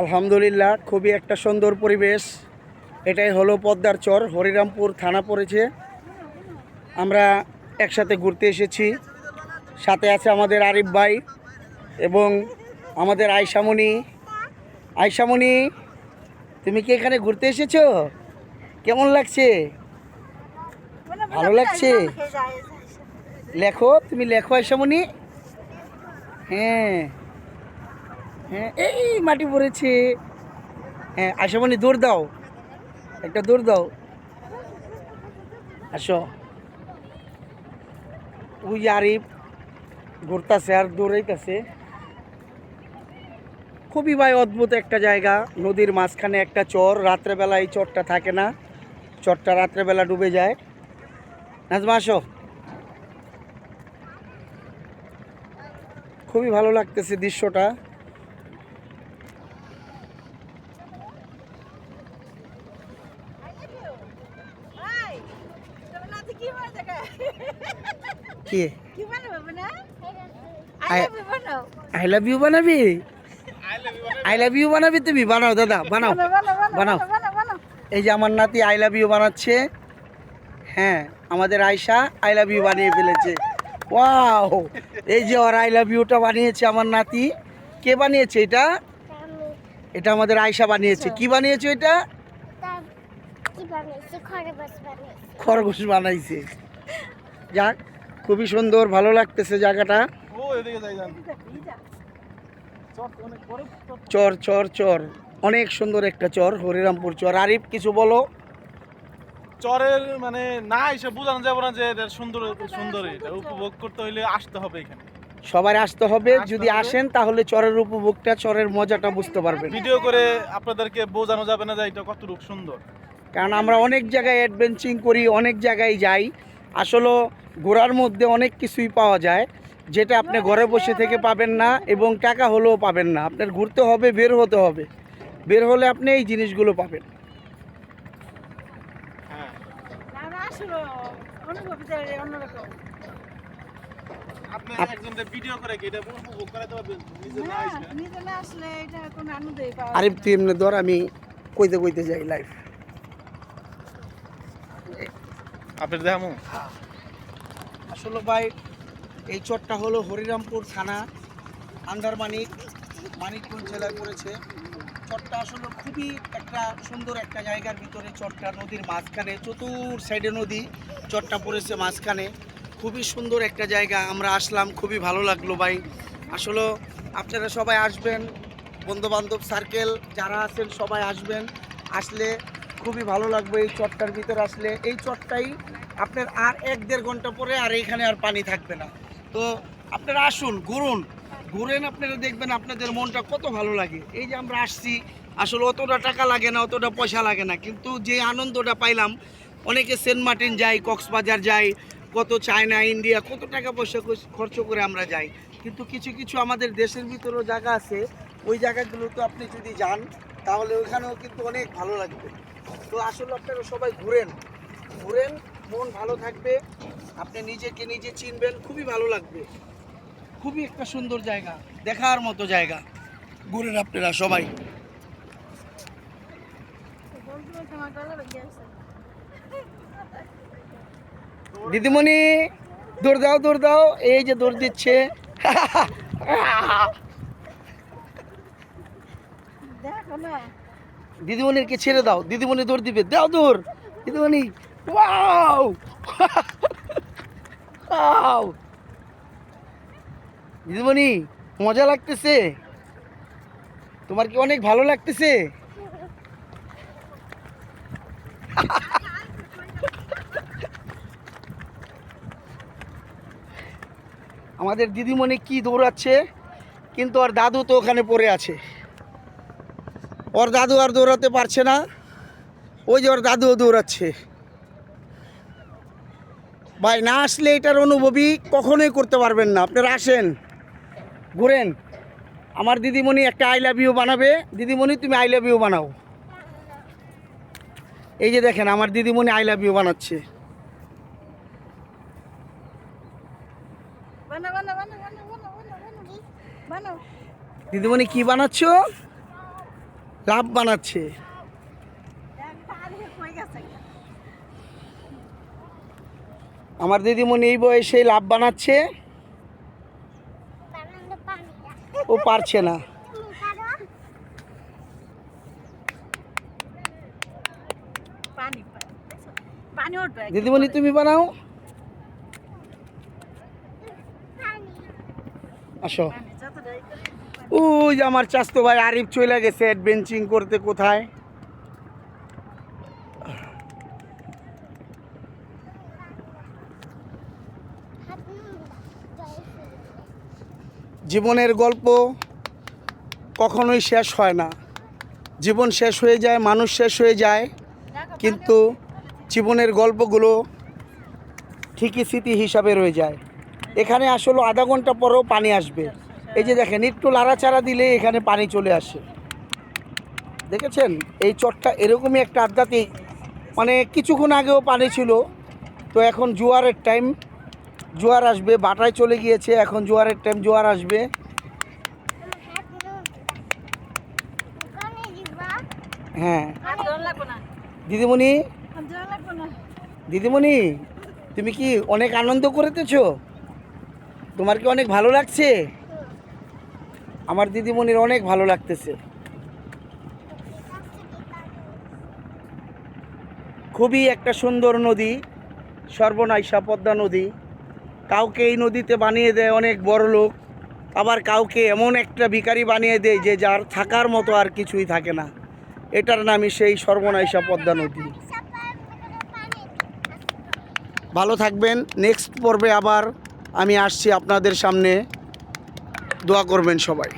আলহামদুলিল্লাহ, খুবই একটা সুন্দর পরিবেশ। এটাই হলো পদ্মার চর, হরিরামপুর থানা পড়েছে। আমরা একসাথে ঘুরতে এসেছি। সাথে আছে আমাদের আরিফ ভাই এবং আমাদের আয়সামণি। আয়সামণি, তুমি কি এখানে ঘুরতে এসেছ? কেমন লাগছে? ভালো লাগছে? লেখো, তুমি লেখো আয়সামণি। হ্যাঁ। হ্যাঁ এই মাটি পড়েছে। হ্যাঁ আশামণি দৌড় দাও। একটা দৌড় দাও। আসো। ওই আরিফ ঘুরতাছে আর দৌড়াইতেছে। খুবই ভাই অদ্ভুত একটা জায়গা। নদীর মাঝখানে একটা চর, রাত্রেবেলা এই চরটা থাকে না। চরটা রাত্রেবেলা ডুবে যায়। নাজমা, আসো। খুবই ভালো লাগতেছে দৃশ্যটা। কি আই লাভ ইউ বানাবি? আই লাভ ইউ বানাবি। তুমি? বানাও দাদা বানাও। বানাও এই যে আমার নাতি আই লাভ ইউ বানাচ্ছে। হ্যাঁ আমাদের আয়সা আই লাভ ইউ বানিয়ে ফেলেছে। ওয়াও এই যে ওর আই লাভ ইউটা বানিয়েছে আমার নাতি। কে বানিয়েছে এটা? এটা আমাদের আয়সা বানিয়েছে। কি বানিয়েছে এটা কি বানিয়েছি খরগোশ বানাইছে। যাক খুবই সুন্দর ভালো লাগতেছে জায়গাটা। ও এদিকে যাই যান। চর চর। চর অনেক সুন্দর একটা চর হরিরামপুর চর। আরিফ কিছু বলো? চরের মানে না এসে বোঝানো যাবে না যে সুন্দর সুন্দর এটা উপভোগ করতে হইলে আসতে হবে এখানে। সবার আসতে হবে। যদি আসেন তাহলে চরের উপভোগটা চরের মজাটা বুঝতে পারবেন। ভিডিও করে আপনাদেরকে বোঝানো যাবে না যে এটা কতটুকু সুন্দর। কারণ আমরা অনেক জায়গায় অ্যাডভেঞ্চিং করি অনেক জায়গায় যাই। আসলে ঘোরার মধ্যে অনেক কিছুই পাওয়া যায় যেটা আপনি ঘরে বসে থেকে পাবেন না এবং টাকা হলেও পাবেন না। আপনার ঘুরতে হবে বের হতে হবে। বের হলে আপনি এই জিনিসগুলো পাবেন। হ্যাঁ আপনি আপ- একজন ভিডিও করে কি এটা উপভোগ করাতে পারবেন? নিজে না আইসা আরিফ তুই এমনি ধর আমি কইতে কইতে যাই লাইফ আপনার দেখামু আসলে ভাই, এই চরটা হলো হরিরামপুর থানা আন্ডার মানিক মানিকগঞ্জ জেলায় পড়েছে। চরটা আসলে খুবই একটা সুন্দর একটা জায়গার ভিতরে চরটা, নদীর মাঝখানে, চতুর সাইডে নদী, চরটা পড়েছে মাঝখানে। খুবই সুন্দর একটা জায়গা, আমরা আসলাম, খুবই ভালো লাগল ভাই। আসলে আপনারা সবাই আসবেন, বন্ধুবান্ধব সার্কেল যারা আছেন সবাই আসবেন, আসলে খুবই ভালো লাগবে এই চটটার ভিতরে আসলে। এই চটটাই আপনার আর এক দেড় ঘণ্টা পরে আর এইখানে আর পানি থাকবে না। তো আপনারা আসুন, ঘুরুন। ঘুরেন আপনারা দেখবেন আপনাদের মনটা কত ভালো লাগে। এই যে আমরা আসছি, আসলে অতটা টাকা লাগে না, অতটা পয়সা লাগে না। কিন্তু যে আনন্দটা পাইলাম, অনেকে সেন্ট মার্টিন যাই, কক্সবাজার যাই, কত চায়না, ইন্ডিয়া, কত টাকা পয়সা খরচ- করে আমরা যাই। কিন্তু কিছু কিছু আমাদের দেশের ভিতরেও জায়গা আছে। ওই জায়গাগুলো তো আপনি যদি যান, তাহলে ওইখানেও কিন্তু অনেক ভালো লাগবে। তো আসলে আপনারা সবাই ঘুরেন। ঘুরেন, মন ভালো থাকবে। আপনি নিজেকে নিজে চিনবেন, খুবই ভালো লাগবে। খুবই একটা সুন্দর জায়গা, দেখার মতো জায়গা। ঘুরেন আপনারা সবাই। দিদিমণি, দৌড় দাও দৌড় দাও। এই যে দৌড় দিচ্ছে। দিদিমণিরকে ছেড়ে দাও? দিদিমণি দৌড় দিবে। দাও দৌড়। দিদিমণি, ওয়াও! ওয়াও! দিদিমণি, মজা লাগতেছে? তোমার কি অনেক ভালো লাগতেছে? আমাদের দিদিমণি কি দৌড়াচ্ছে? কিন্তু আর দাদু তো ওখানে পড়ে আছে। ওর দাদু আর দৌড়াতে পারছে না ওই যে ওর দাদুও দৌড়াচ্ছে ভাই না আসলে এটার অনুভবই কখনোই করতে পারবেন না আপনারা আসেন ঘুরেন আমার দিদিমণি একটা আই লাভ ইউ বানাবে দিদিমণি তুমি আই লাভ ইউ বানাও এই যে দেখেন আমার দিদিমণি আই লাভ ইউ বানাচ্ছে দিদিমণি কি বানাচ্ছ লাভ বানাচ্ছে। আমার দিদিমণি এই বয়সে লাভ বানাচ্ছে। ও পারছে না। দিদিমণি, তুমি বানাও। আসো। ওই আমার চাস্তো ভাই আরিফ চলে গেছে অ্যাডভেঞ্চিং করতে কোথায়? জীবনের গল্প কখনোই শেষ হয় না। জীবন শেষ হয়ে যায়, মানুষ শেষ হয়ে যায়, কিন্তু জীবনের গল্পগুলো ঠিকই স্মৃতি হিসাবে রয়ে যায়। এখানে আসলে আধা ঘণ্টা পরেও পানি আসবে। এই যে দেখেন, একটু লাড়াচাড়া দিলে এখানে পানি চলে আসে। দেখেছেন? এই চটটা এরকমই একটা আড্ডাতে মানে কিছুক্ষণ আগেও পানি ছিল, তো এখন জোয়ারের টাইম জোয়ার আসবে, বাটায় চলে গিয়েছে, এখন জোয়ারের টাইম জোয়ার আসবে। হ্যাঁ। দিদিমণি? দিদিমণি, তুমি কি অনেক আনন্দ করেতেছো? তোমার কি অনেক ভালো লাগছে? আমার দিদিমণির অনেক ভালো লাগতেছে। খুবই একটা সুন্দর নদী, সর্বনাইশা পদ্মা নদী। কাউকে এই নদীতে বানিয়ে দেয় অনেক বড় লোক, আবার কাউকে এমন একটা ভিখারি বানিয়ে দেয় যে যার থাকার মতো আর কিছুই থাকে না। এটার নামই সেই সর্বনাইশা পদ্মা নদী। ভালো থাকবেন। নেক্সট পর্বে আবার আমি আসছি আপনাদের সামনে। দোয়া করবেন সবাই।